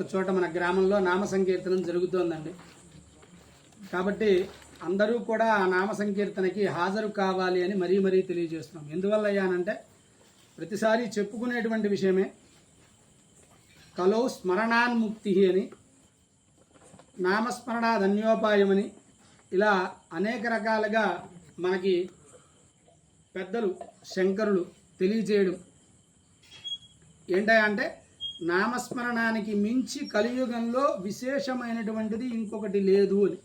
ఒక చోట మన గ్రామంలో నామ సంకీర్తనం జరుగుతోందండి. కాబట్టి అందరూ కూడా ఆ నామ సంకీర్తనకి హాజరు కావాలి అని మరీ మరీ తెలియజేస్తున్నాం. ఎందువల్ల అయ్యానంటే ప్రతిసారి చెప్పుకునేటువంటి విషయమే కలో స్మరణాన్ముక్తి అని నామస్మరణ ధన్యోపాయమని ఇలా అనేక రకాలుగా మనకి పెద్దలు శంకరులు తెలియజేయడం ఏంటంటే నామస్మరణానికి మించి కలియుగంలో విశేషమైనటువంటిది ఇంకొకటి లేదు అని.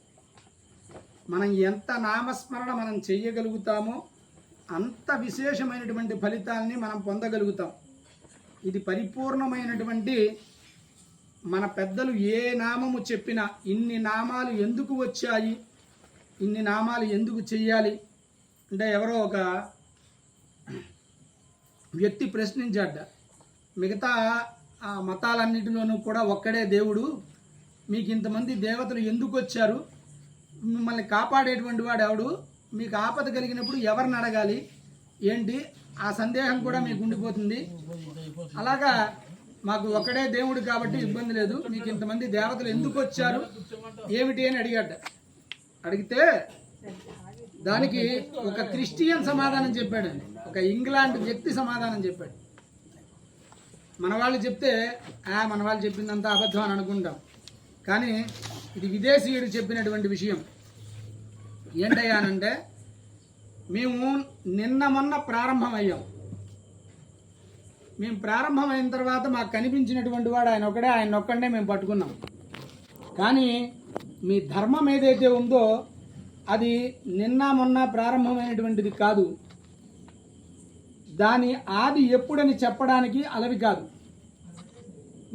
మనం ఎంత నామస్మరణ మనం చెయ్యగలుగుతామో అంత విశేషమైనటువంటి ఫలితాల్ని మనం పొందగలుగుతాం. ఇది పరిపూర్ణమైనటువంటి మన పెద్దలు ఏ నామము చెప్పినా ఇన్ని నామాలు ఎందుకు వచ్చాయి? ఇన్ని నామాలు ఎందుకు చెయ్యాలి? అంటే ఎవరో ఒక వ్యక్తి ప్రశ్నించాడ మిగతా ఆ మతాలన్నిటిలోనూ కూడా ఒక్కడే దేవుడు. మీకు ఇంతమంది దేవతలు ఎందుకు వచ్చారు? మిమ్మల్ని కాపాడేటువంటి వాడు ఎవడు? మీకు ఆపద కలిగినప్పుడు ఎవరిని అడగాలి? ఏంటి? ఆ సందేహం కూడా మీకు ఉండిపోతుంది. అలాగా మాకు ఒక్కడే దేవుడు కాబట్టి ఇబ్బంది లేదు. మీకు ఇంతమంది దేవతలు ఎందుకు వచ్చారు? ఏమిటి అని అడిగాట. అడిగితే దానికి ఒక క్రిస్టియన్ సమాధానం చెప్పాడండి. ఒక ఇంగ్లాండ్ వ్యక్తి సమాధానం చెప్పాడు. మన వాళ్ళు చెప్తే ఆ మన వాళ్ళు చెప్పిందంతా అబద్ధం అని అనుకుంటాం. కానీ ఇది విదేశీయుడు చెప్పినటువంటి విషయం. ఏంటయ్యానంటే మేము నిన్న మొన్న ప్రారంభమయ్యాం. మేము ప్రారంభమైన తర్వాత మాకు కనిపించినటువంటి వాడు ఆయన ఒకడే ఆయన ఒక్కడే మేము పట్టుకున్నాం. కానీ మీ ధర్మం ఏదైతే ఉందో అది నిన్న మొన్న ప్రారంభమైనటువంటిది కాదు. దాని ఆది ఎప్పుడని చెప్పడానికి అలవి కాదు.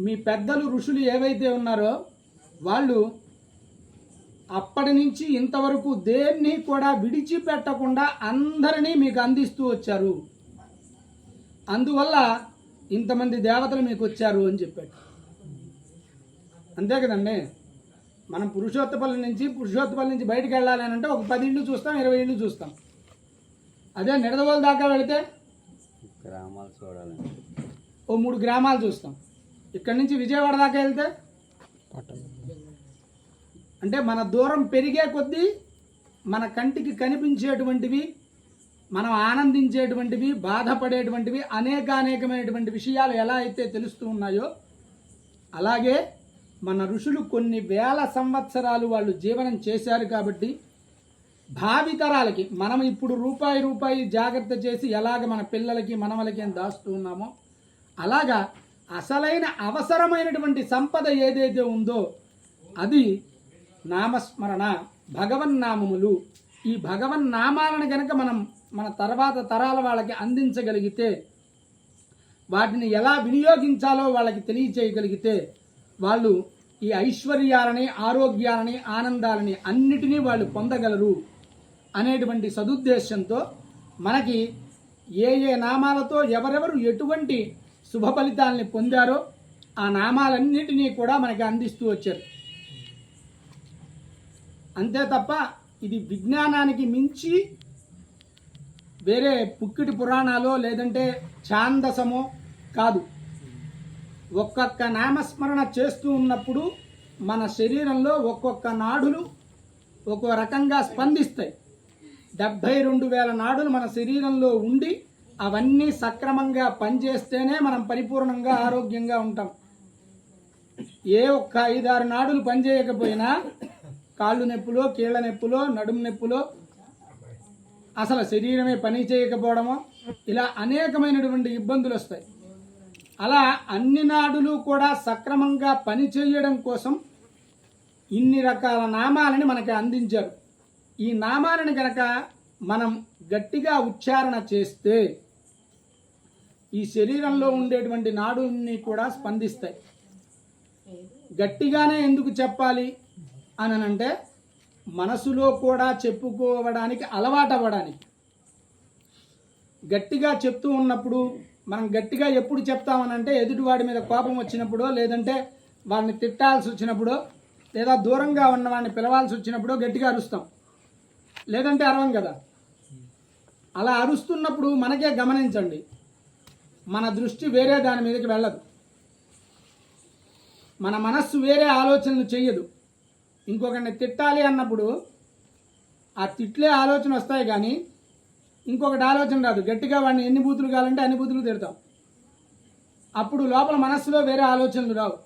మీ పెద్దలు ఋషులు ఏవైతే ఉన్నారో వాళ్ళు అప్పటి నుంచి ఇంతవరకు దేన్ని కూడా విడిచిపెట్టకుండా అందరినీ మీకు అందిస్తూ వచ్చారు. అందువల్ల ఇంతమంది దేవతలు మీకు వచ్చారు అని చెప్పాడు. అంతే కదండి మనం పురుషోత్తపల్లి నుంచి పురుషోత్తపల్లి నుంచి బయటికి వెళ్ళాలి అని అంటే ఒక పది ఇళ్ళు చూస్తాం ఇరవై ఇళ్ళు చూస్తాం. అదే నిడదవోలు దాకా వెళితే గ్రామాలు చూడాలండి. ఓ మూడు గ్రామాలు చూస్తాం. ఇక్కడ నుంచి విజయవాడ దాకా వెళ్తే? అంటే మన దూరం పెరిగే కొద్దీ మన కంటికి కనిపించేటువంటివి మనం ఆనందించేటువంటివి బాధపడేటువంటివి అనేకానేకమైనటువంటి విషయాలు ఎలా అయితే తెలుస్తూ ఉన్నాయో అలాగే మన ఋషులు కొన్ని వేల సంవత్సరాలు వాళ్ళు జీవనం చేశారు కాబట్టి భావితరాలకి మనం ఇప్పుడు రూపాయి రూపాయి జాగ్రత్త చేసి ఎలాగ మన పిల్లలకి మనవలకి అని దాస్తూ ఉన్నామో అలాగా అసలైన అవసరమైనటువంటి సంపద ఏదైతే ఉందో అది నామస్మరణ భగవన్నామములు. ఈ భగవన్నామాలను కనుక మనం మన తర్వాత తరాల వాళ్ళకి అందించగలిగితే వాటిని ఎలా వినియోగించాలో వాళ్ళకి తెలియచేయగలిగితే వాళ్ళు ఈ ఐశ్వర్యాలని ఆరోగ్యాలని ఆనందాలని అన్నిటినీ వాళ్ళు పొందగలరు. అనేటువంటి సదుద్దేశంతో మనకి ఏ ఏ నామాలతో ఎవరెవరు ఎటువంటి శుభ ఫలితాలని పొందారో ఆ నామాలన్నిటినీ కూడా మనకి అందిస్తూ వచ్చారు. అంతే తప్ప ఇది విజ్ఞానానికి మించి వేరే పుక్కిటి పురాణాలో లేదంటే ఛాందసమో కాదు. ఒక్కొక్క నామస్మరణ చేస్తూ ఉన్నప్పుడు మన శరీరంలో ఒక్కొక్క నాడులు ఒక్కో రకంగా స్పందిస్తాయి. డెబ్భై రెండు వేల నాడులు మన శరీరంలో ఉండి అవన్నీ సక్రమంగా పనిచేస్తేనే మనం పరిపూర్ణంగా ఆరోగ్యంగా ఉంటాం. ఏ ఒక్క ఐదారు నాడులు పనిచేయకపోయినా కాళ్ళు నొప్పులో కీళ్ళ నొప్పులో నడుము నొప్పులో అసలు శరీరమే పని చేయకపోవడమో ఇలా అనేకమైనటువంటి ఇబ్బందులు వస్తాయి. అలా అన్ని నాడులు కూడా సక్రమంగా పని చేయడం కోసం ఇన్ని రకాల నామాలని మనకి అందించారు. ఈ నామాలను గనక మనం గట్టిగా ఉచ్చారణ చేస్తే ఈ శరీరంలో ఉండేటువంటి నాడుల్ని కూడా స్పందిస్తాయి. గట్టిగానే ఎందుకు చెప్పాలి అని అంటే మనసులో కూడా చెప్పుకోవడానికి అలవాటు అవ్వడానికి గట్టిగా చెప్తూ ఉన్నప్పుడు మనం గట్టిగా ఎప్పుడు చెప్తామనంటే ఎదుటివాడి మీద కోపం వచ్చినప్పుడో లేదంటే వాడిని తిట్టాల్సి వచ్చినప్పుడో లేదా దూరంగా ఉన్నవాడిని పిలవాల్సి వచ్చినప్పుడో గట్టిగా అరుస్తాం. లేదంటే అరవం కదా? అలా అరుస్తున్నప్పుడు మనకే గమనించండి. మన దృష్టి వేరే దాని మీదకి వెళ్ళదు. మన మనస్సు వేరే ఆలోచనలు చెయ్యదు. ఇంకొకరిని తిట్టాలి అన్నప్పుడు ఆ తిట్లే ఆలోచన వస్తాయి కానీ ఇంకొకటి ఆలోచన రాదు. గట్టిగా వాడిని ఎన్ని బూతులు కావాలంటే అన్ని బూతులు తిడతాం. అప్పుడు లోపల మనస్సులో వేరే ఆలోచనలు రావు.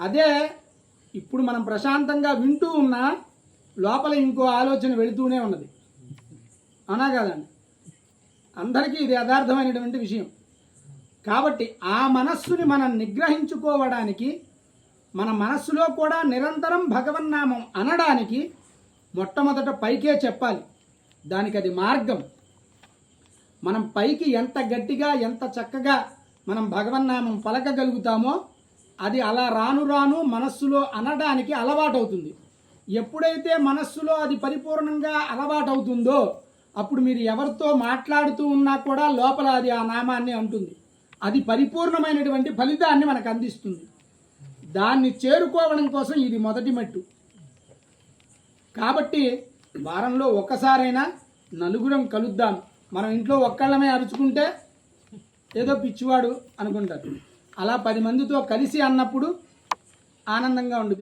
అదే ఇప్పుడు మనం ప్రశాంతంగా వింటూ ఉన్నా లోపల ఇంకో ఆలోచన వెళుతూనే ఉన్నది. అవునా కాదండి అందరికీ ఇది యథార్థమైనటువంటి విషయం. కాబట్టి ఆ మనస్సుని మనం నిగ్రహించుకోవడానికి మన మనస్సులో కూడా నిరంతరం భగవన్నామం అనడానికి మొట్టమొదట పైకే చెప్పాలి. దానికి అది మార్గం. మనం పైకి ఎంత గట్టిగా ఎంత చక్కగా మనం భగవన్నామం పలకగలుగుతామో అది అలా రాను రాను మనస్సులో అనడానికి అలవాటవుతుంది. ఎప్పుడైతే మనస్సులో అది పరిపూర్ణంగా అలవాటవుతుందో అప్పుడు మీరు ఎవరితో మాట్లాడుతూ ఉన్నా కూడా లోపల అది ఆ నామాన్ని ఉంటుంది అది పరిపూర్ణమైనటువంటి ఫలితాన్ని మనకు అందిస్తుంది. దాన్ని చేరుకోవడం కోసం ఇది మొదటి మెట్టు. కాబట్టి వారంలో ఒక్కసారైనా నలుగురం కలుద్దాం. మనం ఇంట్లో ఒక్కళ్ళమే అరుచుకుంటే ఏదో పిచ్చివాడు అనుకుంటారు. అలా పది మందితో కలిసి అన్నప్పుడు ఆనందంగా ఉండదు